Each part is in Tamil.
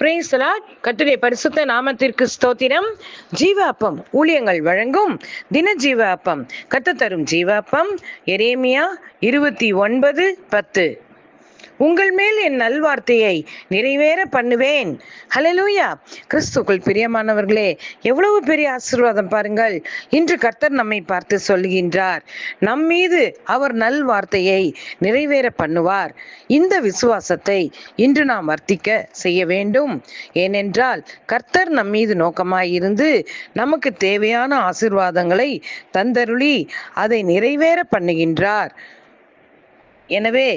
பிரேசலாட் கத்துடைய பரிசுத்த நாமத்திற்கு ஸ்தோத்திரம். ஜீவ அப்பம் ஊழியங்கள் வழங்கும் தின ஜீவ அப்பம் கத்து தரும் ஜீவாப்பம். எரேமியா இருபத்தி ஒன்பது பத்து. உங்கள் மேல் என் நல்வார்த்தையை நிறைவேற பண்ணுவேன். ஹலலூயா கிறிஸ்துக்குள் பிரியமானவர்களே எவ்வளவு பெரிய ஆசீர்வாதம் பாருங்கள். இன்று கர்த்தர் நம்மை பார்த்து சொல்லுகின்றார் நம் மீது அவர் நல்வார்த்தையை நிறைவேற பண்ணுவார். இந்த விசுவாசத்தை இன்று நாம் வர்த்திக்க செய்ய வேண்டும். ஏனென்றால் கர்த்தர் நம் மீது நோக்கமாயிருந்து நமக்கு தேவையான ஆசிர்வாதங்களை தந்தருளி அதை நிறைவேற பண்ணுகின்றார். எனவே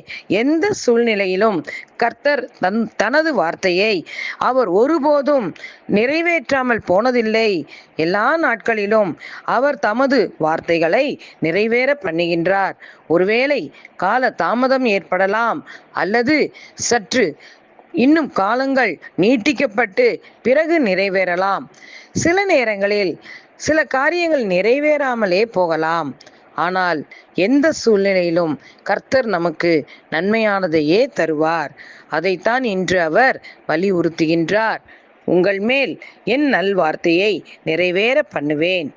எந்த சூழ்நிலையிலும் கர்த்தர் தன் தனது வார்த்தையை அவர் ஒருபோதும் நிறைவேற்றாமல் போனதில்லை. எல்லா நாட்களிலும் அவர் தமது வார்த்தைகளை நிறைவேற பண்ணுகின்றார். ஒருவேளை கால தாமதம் ஏற்படலாம் அல்லது சற்று இன்னும் காலங்கள் நீட்டிக்கப்பட்டு பிறகு நிறைவேறலாம். சில நேரங்களில் சில காரியங்கள் நிறைவேறாமலே போகலாம். ஆனால் எந்த சூழ்நிலையிலும் கர்த்தர் நமக்கு நன்மையானதையே தருவார். அதைத்தான் இன்று அவர் வலியுறுத்துகின்றார். உங்கள் மேல் என் நல்வார்த்தையை நிறைவேற பண்ணுவேன்.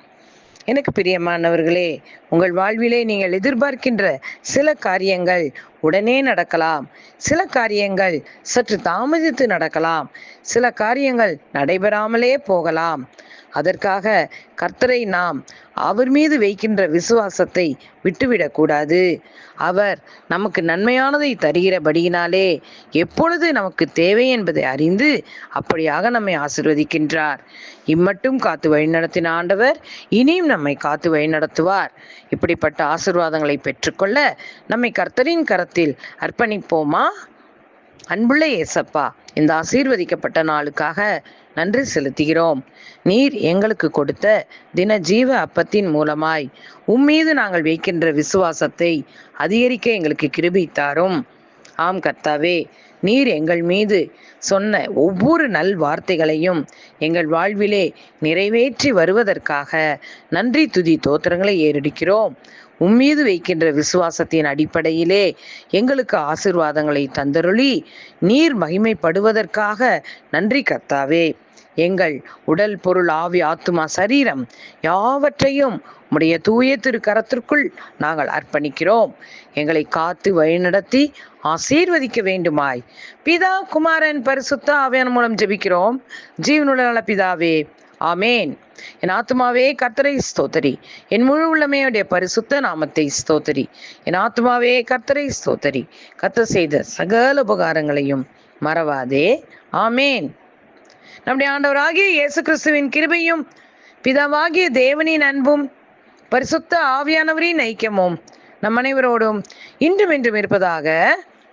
எனக்கு பிரியமானவர்களே உங்கள் வாழ்விலே நீங்கள் எதிர்பார்க்கின்ற சில காரியங்கள் உடனே நடக்கலாம். சில காரியங்கள் சற்று தாமதித்து நடக்கலாம். சில காரியங்கள் நடைபெறாமலே போகலாம். அதற்காக கர்த்தரை நாம் அவர் மீது வைக்கின்ற விசுவாசத்தை விட்டுவிடக்கூடாது அவர் நமக்கு நன்மையானதை தருகிறபடியினாலே எப்பொழுது நமக்கு தேவை என்பதை அறிந்து அப்படியாக நம்மை ஆசிர்வதிக்கின்றார். இம்மட்டும் காத்து வழிநடத்தின ஆண்டவர் இனியும் நம்மை காத்து வழிநடத்துவார். இப்படிப்பட்ட ஆசிர்வாதங்களை பெற்றுக்கொள்ள நம்மை கர்த்தரின் கரத்தில் அர்ப்பணிப்போமா? அன்புள்ள ஏசப்பா இந்த ஆசீர்வதிக்கப்பட்ட நாளுக்காக நன்றி செலுத்துகிறோம். நீர் எங்களுக்கு கொடுத்த தின ஜீவ அப்பத்தின் மூலமாய் உம்மீது நாங்கள் வைக்கின்ற விசுவாசத்தை அதிகரிக்க எங்களுக்கு கிருபை தாரும். ஆம் கர்த்தாவே நீர் எங்கள் மீது சொன்ன ஒவ்வொரு நல் வார்த்தைகளையும் எங்கள் வாழ்விலே நிறைவேற்றி வருவதற்காக நன்றி துதி தோத்திரங்களை ஏறெடுக்கிறோம். உம்மீது வைக்கின்ற விசுவாசத்தின் அடிப்படையிலே எங்களுக்கு ஆசிர்வாதங்களை தந்தருளி நீர் மகிமைப்படுவதற்காக நன்றி கர்த்தாவே. எங்கள் உடல் பொருள் ஆவி ஆத்துமா சரீரம் யாவற்றையும் உடைய தூய திருக்கரத்திற்குள் நாங்கள் அர்ப்பணிக்கிறோம். எங்களை காத்து வழிநடத்தி ஆசீர்வதிக்க வேண்டுமாய் பிதா குமாரன் பரிசுத்த ஆவியான மூலம் ஜெபிக்கிறோம். ஜீவனுள்ள நல பிதாவே ஆமேன். என் ஆத்மாவே கர்த்தரை ஸ்தோத்தரி. என் முழு உள்ளமையுடைய பரிசுத்த நாமத்தை ஸ்தோத்தரி. என் ஆத்மாவே கர்த்தரை ஸ்தோத்தரி. கர்த்தர் செய்த சகல உபகாரங்களையும் மறவாதே. ஆமேன். நம்முடைய ஆண்டவராகிய இயேசு கிறிஸ்துவின் கிருபையும் பிதாவாகிய தேவனின் அன்பும் பரிசுத்த ஆவியானவரின் ஐக்கியமும் நம் அனைவரோடும் இன்றும் இன்றும் இருப்பதாக